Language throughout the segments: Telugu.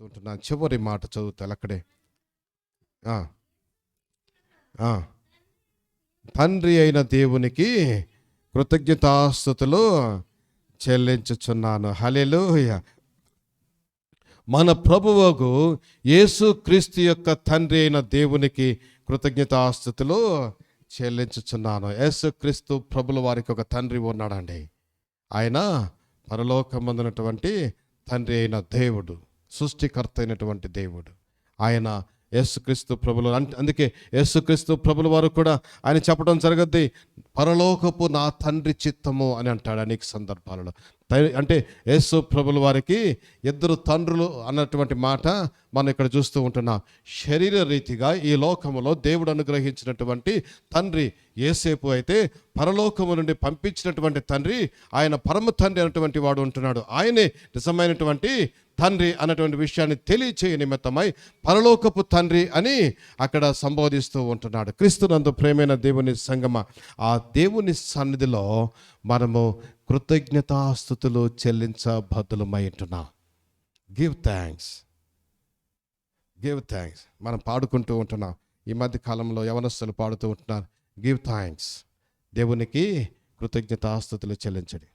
ఉంటున్నాను చివరి మాట చదువుతాను అక్కడే తండ్రి అయిన దేవునికి కృతజ్ఞతాస్థుతులు చెల్లించుచున్నాను. హలేలు మన ప్రభువుకు యేసు క్రీస్తు యొక్క తండ్రి అయిన దేవునికి కృతజ్ఞతాస్థుతులు చెల్లించుచున్నాను. యేసు క్రీస్తు ప్రభుల వారికి ఒక తండ్రి ఉన్నాడండి. ఆయన పరలోకమందునటువంటి తండ్రి అయిన దేవుడు. సృష్టికర్త అయినటువంటి దేవుడు. ఆయన యేసుక్రీస్తు ప్రభులు. అంటే అందుకే యేసుక్రీస్తు ప్రభుల వారు కూడా ఆయన చెప్పడం జరగద్ది. పరలోకపు నా తండ్రి చిత్తము అని అంటాడు అనేక సందర్భాలలో. అంటే యేసు ప్రభుల వారికి ఇద్దరు తండ్రులు అన్నటువంటి మాట మనం ఇక్కడ చూస్తూ ఉంటున్నాం. శరీర రీతిగా ఈ లోకములో దేవుడు అనుగ్రహించినటువంటి తండ్రి ఏసేపు అయితే పరలోకము నుండి పంపించినటువంటి తండ్రి ఆయన పరమ తండ్రి అన్నటువంటి వాడు ఉంటున్నాడు. ఆయనే నిజమైనటువంటి తండ్రి అన్నటువంటి విషయాన్ని తెలియచేయ నిమిత్తమై పరలోకపు తండ్రి అని అక్కడ సంబోధిస్తూ ఉంటున్నాడు. క్రీస్తునందు ప్రేమైన దేవుని సంగమ ఆ దేవుని సన్నిధిలో మనము కృతజ్ఞతాస్థుతులు చెల్లించబద్దులమై ఉంటున్నాం. గివ్ థ్యాంక్స్ గివ్ థ్యాంక్స్ మనం పాడుకుంటూ ఉంటున్నాం. ఈ మధ్య కాలంలో యవనస్తులు పాడుతూ ఉంటున్నారు. గివ్ థ్యాంక్స్ దేవునికి కృతజ్ఞతాస్థుతులు చెల్లించండి.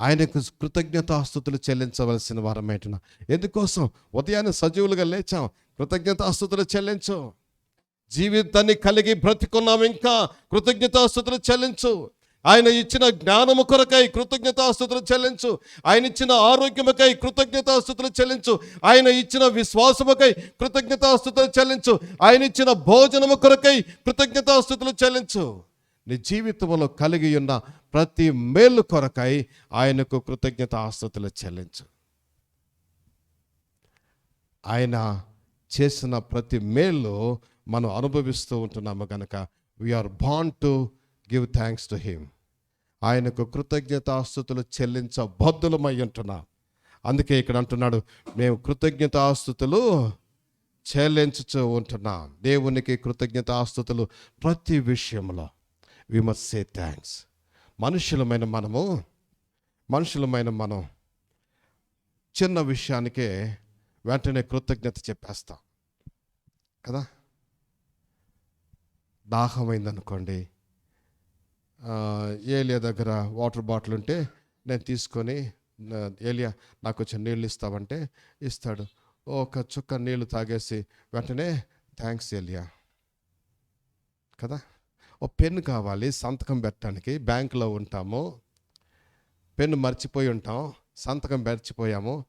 ఆయనకు కృతజ్ఞతాస్థుతులు చెల్లించవలసిన వారమేటన ఎందుకోసం? ఉదయాన్నే సజీవులుగా లేచాం. కృతజ్ఞతాస్థుతులు చెల్లించు. జీవితాన్ని కలిగి బ్రతికున్నాం ఇంకా. కృతజ్ఞతాస్థుతులు చెల్లించు. ఆయన ఇచ్చిన జ్ఞానము కొరకై కృతజ్ఞతాస్థుతులు చెల్లించు. ఆయన ఇచ్చిన ఆరోగ్యముకై కృతజ్ఞతాస్థుతులు చెల్లించు. ఆయన ఇచ్చిన విశ్వాసముకై కృతజ్ఞతాస్థుతులు చెల్లించు. ఆయన ఇచ్చిన భోజనము కొరకై కృతజ్ఞతాస్థుతులు చెల్లించు. నీ జీవితంలో కలిగి ఉన్న ప్రతి మేలు కొరకై ఆయనకు కృతజ్ఞత ఆస్తుతులు చెల్లించు. ఆయన చేసిన ప్రతి మేలు మనం అనుభవిస్తూ ఉంటున్నాము కనుక we are bound to give thanks to him ఆయనకు కృతజ్ఞతాస్థుతులు చెల్లించబద్దులమై ఉంటున్నాం. అందుకే ఇక్కడ అంటున్నాడు మేము కృతజ్ఞతాస్థుతులు చెల్లించుతూ ఉంటున్నాం. దేవునికి కృతజ్ఞతాస్థుతులు ప్రతి విషయంలో. వి మస్ట్ సే థ్యాంక్స్ మనుషులమైన మనము మనుషులమైన మనం చిన్న విషయానికే వెంటనే కృతజ్ఞత చెప్పేస్తాం. కదా? దాహమైందనుకోండి ఏలియా దగ్గర వాటర్ బాటిల్ ఉంటే నేను తీసుకొని ఏలియా నాకు కొంచెం నీళ్ళు ఇస్తావంటే ఇస్తాడు. ఒక చుక్క నీళ్ళు తాగేసి వెంటనే థ్యాంక్స్ ఏలియా. కదా? ఓ పెన్ కావాలి సంతకం పెట్టడానికి బ్యాంకులో ఉంటాము. పెన్ను మర్చిపోయి ఉంటాం సంతకం మర్చిపోయాము.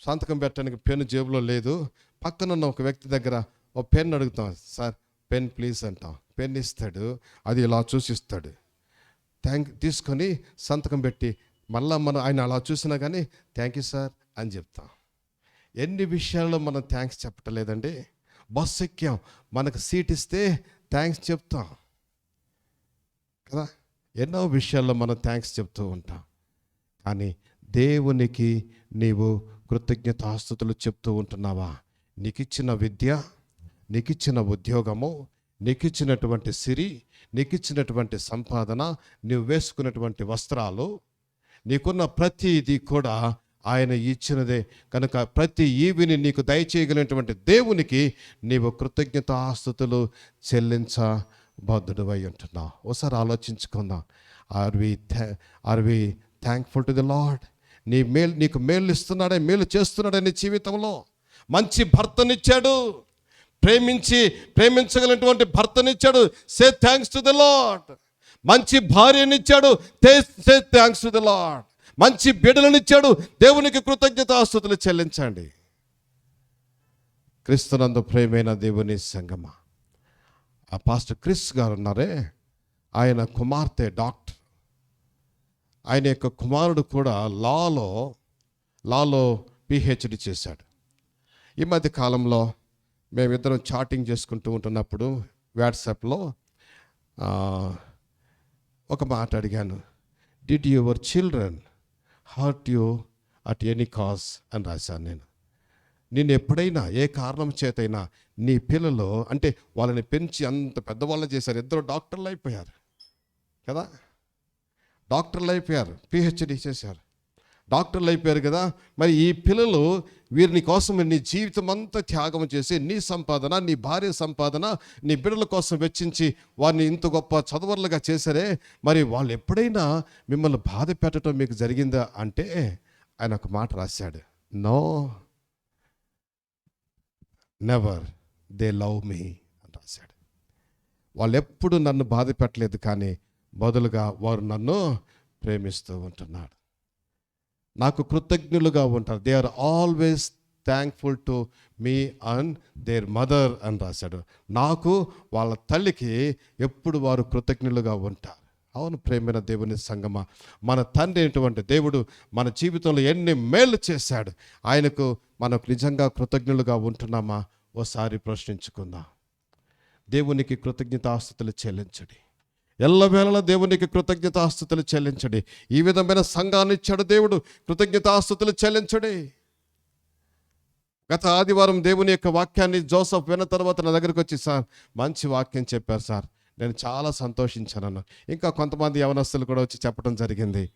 సంతకం పెట్టడానికి పెన్ను జేబులో లేదు. పక్కన ఉన్న ఒక వ్యక్తి దగ్గర ఓ పెన్ అడుగుతాం సార్ పెన్ ప్లీజ్ అంటాం. పెన్ ఇస్తాడు అది ఇలా చూసిస్తాడు థ్యాంక్ తీసుకొని సంతకం పెట్టి మళ్ళీ మనం ఆయన అలా చూసినా కానీ థ్యాంక్ యూ సార్ అని చెప్తాం. ఎన్ని విషయాల్లో మనం థ్యాంక్స్ చెప్పటలేదండి? బస్సు ఎక్కాం మనకు సీట్ ఇస్తే థ్యాంక్స్ చెప్తాం. కదా? ఎన్నో విషయాల్లో మనం థ్యాంక్స్ చెప్తూ ఉంటాం. కానీ దేవునికి నీవు కృతజ్ఞతాస్తుతులు చెప్తూ ఉంటున్నావా? నీకిచ్చిన విద్య నీకిచ్చిన ఉద్యోగము నీకిచ్చినటువంటి సిరి నీకిచ్చినటువంటి సంపాదన నువ్వు వేసుకున్నటువంటి వస్త్రాలు నీకున్న ప్రతిదీ కూడా ఆయన ఇచ్చినదే. కనుక ప్రతి ఈవిని నీకు దయచేయగలిగినటువంటి దేవునికి నీవు కృతజ్ఞతాస్తుతులు చెల్లించబద్ధుడు అయి ఉంటున్నావు. ఒకసారి ఆలోచించుకుందాం. Are we are we thankful to the Lord నీ మేలు నీకు మేలు ఇస్తున్నాడే మేలు చేస్తున్నాడే నీ జీవితంలో. మంచి భర్తనిచ్చాడు. ప్రేమించి ప్రేమించగలిగినటువంటి భర్తనిచ్చాడు. Say thanks to the Lord మంచి భార్యనిచ్చాడు. Say thanks to the Lord మంచి బిడ్డలనిచ్చాడు. దేవునికి కృతజ్ఞతాస్తుతులు చెల్లించండి. క్రీస్తునందు ప్రేమైన దేవుని సంగమ. ఆ పాస్టర్ క్రిస్ గారు ఉన్నారే? ఆయన కుమార్తె డాక్టర్. ఆయన యొక్క కుమారుడు కూడా లాలో లాలో పిహెచ్డి చేశాడు. ఈ మధ్య కాలంలో మేమిద్దరం చాటింగ్ చేసుకుంటూ ఉంటున్నప్పుడు వాట్సాప్లో ఒక మాట అడిగాను. Did your children hurt you at any cause అని రాశాను నేను. నేను ఎప్పుడైనా ఏ కారణం చేతైనా నీ పిల్లలు అంటే వాళ్ళని పెంచి అంత పెద్దవాళ్ళు చేశారు. ఇద్దరు డాక్టర్లు అయిపోయారు. కదా? డాక్టర్లు అయిపోయారు. పిహెచ్డి చేశారు. డాక్టర్లు అయిపోయారు కదా. మరి ఈ పిల్లలు వీరిని కోసం నీ జీవితం అంతా త్యాగం చేసి నీ సంపాదన నీ భార్య సంపాదన నీ బిడ్డల కోసం వెచ్చించి వారిని ఇంత గొప్ప చదవర్లుగా చేశారే. మరి వాళ్ళు ఎప్పుడైనా మిమ్మల్ని బాధ పెట్టడం మీకు జరిగిందా అంటే ఆయన ఒక మాట రాశాడు. No never they love me అని రాశాడు. వాళ్ళు ఎప్పుడు నన్ను బాధ పెట్టలేదు కానీ బదులుగా వారు నన్ను ప్రేమిస్తూ ఉంటున్నాడు నాకు కృతజ్ఞులుగా ఉంటారు. They are always thankful to me and their mother అని రాశాడు. నాకు వాళ్ళ తల్లికి ఎప్పుడు వారు కృతజ్ఞులుగా ఉంటారు. అవును ప్రేమైన దేవుని సంగమ. మన తండ్రి అయినటువంటి దేవుడు మన జీవితంలో ఎన్ని మేలు చేశాడు. ఆయనకు మనకు నిజంగా కృతజ్ఞులుగా ఉంటున్నామా? ఓసారి ప్రశ్నించుకుందాం. దేవునికి కృతజ్ఞతాస్థుతులు చెల్లించండి. ఎల్లవేళలా దేవునికి కృతజ్ఞతాస్థుతులు చెల్లించండి. ఈ విధమైన సంఘాన్ని ఇచ్చాడు దేవుడు. కృతజ్ఞతాస్థుతులు చెల్లించండి. గత ఆదివారం దేవుని యొక్క వాక్యాన్ని జోసఫ్ విన్న తర్వాత నా దగ్గరికి వచ్చి సార్ మంచి వాక్యం చెప్పారు సార్. నేను చాలా సంతోషించాను ఇంకా కొంతమంది యవనస్తులు కూడా వచ్చి చెప్పడం జరిగింది.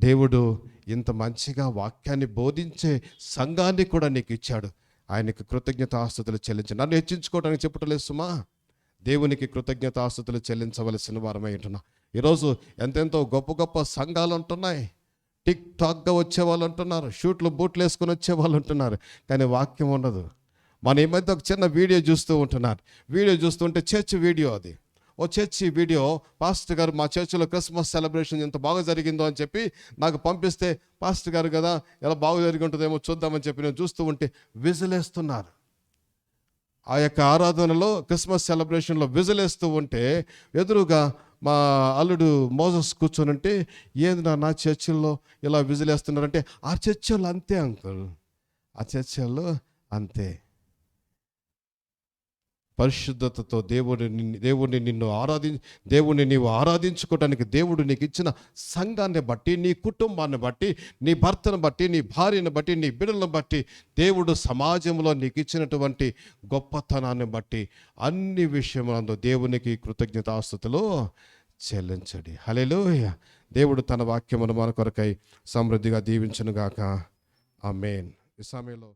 దేవుడు ఇంత మంచిగా వాక్యాన్ని బోధించే సంఘాన్ని కూడా నీకు ఇచ్చాడు. ఆయనకి కృతజ్ఞత ఆస్తుతులు చెల్లించి. నన్ను హెచ్చించుకోవడానికి చెప్పటలేదు సుమా. దేవునికి కృతజ్ఞతాస్తుతులు చెల్లించవలసిన వారమై ఉంటున్నా. ఈరోజు ఎంతెంతో గొప్ప గొప్ప సంఘాలు ఉంటున్నాయి. టిక్ టాక్గా వచ్చే వాళ్ళు ఉంటున్నారు. షూట్లు బూట్లు వేసుకొని వచ్చే వాళ్ళు ఉంటున్నారు. కానీ వాక్యం ఉండదు. మన ఈ మధ్య ఒక చిన్న వీడియో చూస్తూ ఉంటున్నారు. వీడియో చూస్తుంటే చర్చ్ వీడియో అది. ఓ చర్చి వీడియో పాస్టర్ గారు మా చర్చిలో క్రిస్మస్ సెలబ్రేషన్ ఎంత బాగా జరిగిందో అని చెప్పి నాకు పంపిస్తే పాస్టర్ గారు కదా ఎలా బాగా జరిగి ఉంటుందేమో చూద్దామని చెప్పి నేను చూస్తూ ఉంటే విజిలేస్తున్నారు. ఆ యొక్క ఆరాధనలో క్రిస్మస్ సెలబ్రేషన్లో విజలేస్తూ ఉంటే ఎదురుగా మా అల్లుడు మోజస్ కూర్చొని ఉంటే ఏంది నా నా చర్చిల్లో ఇలా విజిలేస్తున్నారంటే ఆ చర్చల్లో అంతే అంకుల్. ఆ చర్చల్లో అంతే. పరిశుద్ధతతో దేవుడిని దేవుడిని నిన్ను ఆరాధి దేవుడిని నీవు ఆరాధించుకోవడానికి దేవుడు నీకు ఇచ్చిన సంఘాన్ని బట్టి నీ కుటుంబాన్ని బట్టి నీ భర్తను బట్టి నీ భార్యను బట్టి నీ బిడ్డలను బట్టి దేవుడు సమాజంలో నీకు ఇచ్చినటువంటి గొప్పతనాన్ని బట్టి అన్ని విషయములందు దేవునికి కృతజ్ఞతాస్థుతులు చెల్లించడి. హలెలూయ దేవుడు తన వాక్యమును మన కొరకై సమృద్ధిగా దీవించునుగాక. ఆ మెయిన్ ఈ సమయంలో